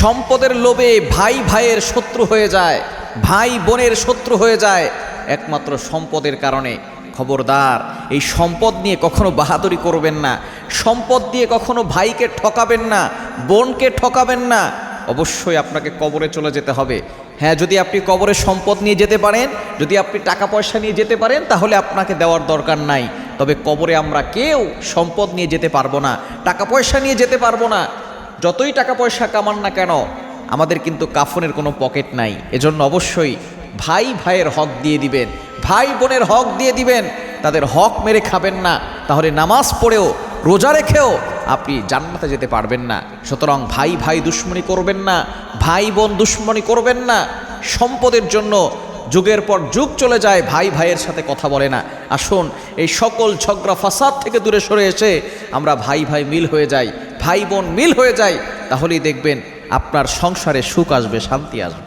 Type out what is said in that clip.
সম্পদের লোভে ভাই ভাইয়ের শত্রু হয়ে যায়, ভাই বোনের শত্রু হয়ে যায়, একমাত্র সম্পদের কারণে। খবরদার, এই সম্পদ নিয়ে কখনো বাহাদুরি করবেন না, সম্পদ দিয়ে কখনো ভাইকে ঠকাবেন না, বোনকে ঠকাবেন না। অবশ্যই আপনাকে কবরে চলে যেতে হবে। হ্যাঁ যদি আপনি কবরে সম্পদ নিয়ে যেতে পারেন, যদি আপনি টাকা পয়সা নিয়ে যেতে পারেন, তাহলে আপনাকে দেওয়ার দরকার নাই। তবে কবরে আমরা কেউ সম্পদ নিয়ে যেতে পারব না, টাকা পয়সা নিয়ে যেতে পারব না। যতই টাকা পয়সা কামান না কেন, আমাদের কিন্তু কাফনের কোনো পকেট নাই। এজন্য অবশ্যই ভাই ভাইয়ের হক দিয়ে দিবেন। ভাই বোনের হক দিয়ে দিবেন। তাদের হক মেরে খাবেন না। তাহলে নামাজ পড়েও, রোজা রেখেও আপনি জান্নাতে যেতে পারবেন না। সুতরাং ভাই ভাই দুশ্মনী করবেন না, ভাই বোন দুশ্মনী করবেন না। সম্পদের জন্য যুগের পর যুগ চলে যায়, ভাই ভাইয়ের সাথে কথা বলে না। আসুন, এই সকল ঝগড়া, ফাসাদ থেকে দূরে সরে এসে আমরা ভাই ভাই মিল হয়ে যাই। ভাই বোন মিল হয়ে যায় তাহলেই দেখবেন আপনার সংসারে সুখ আসবে শান্তি আসবে।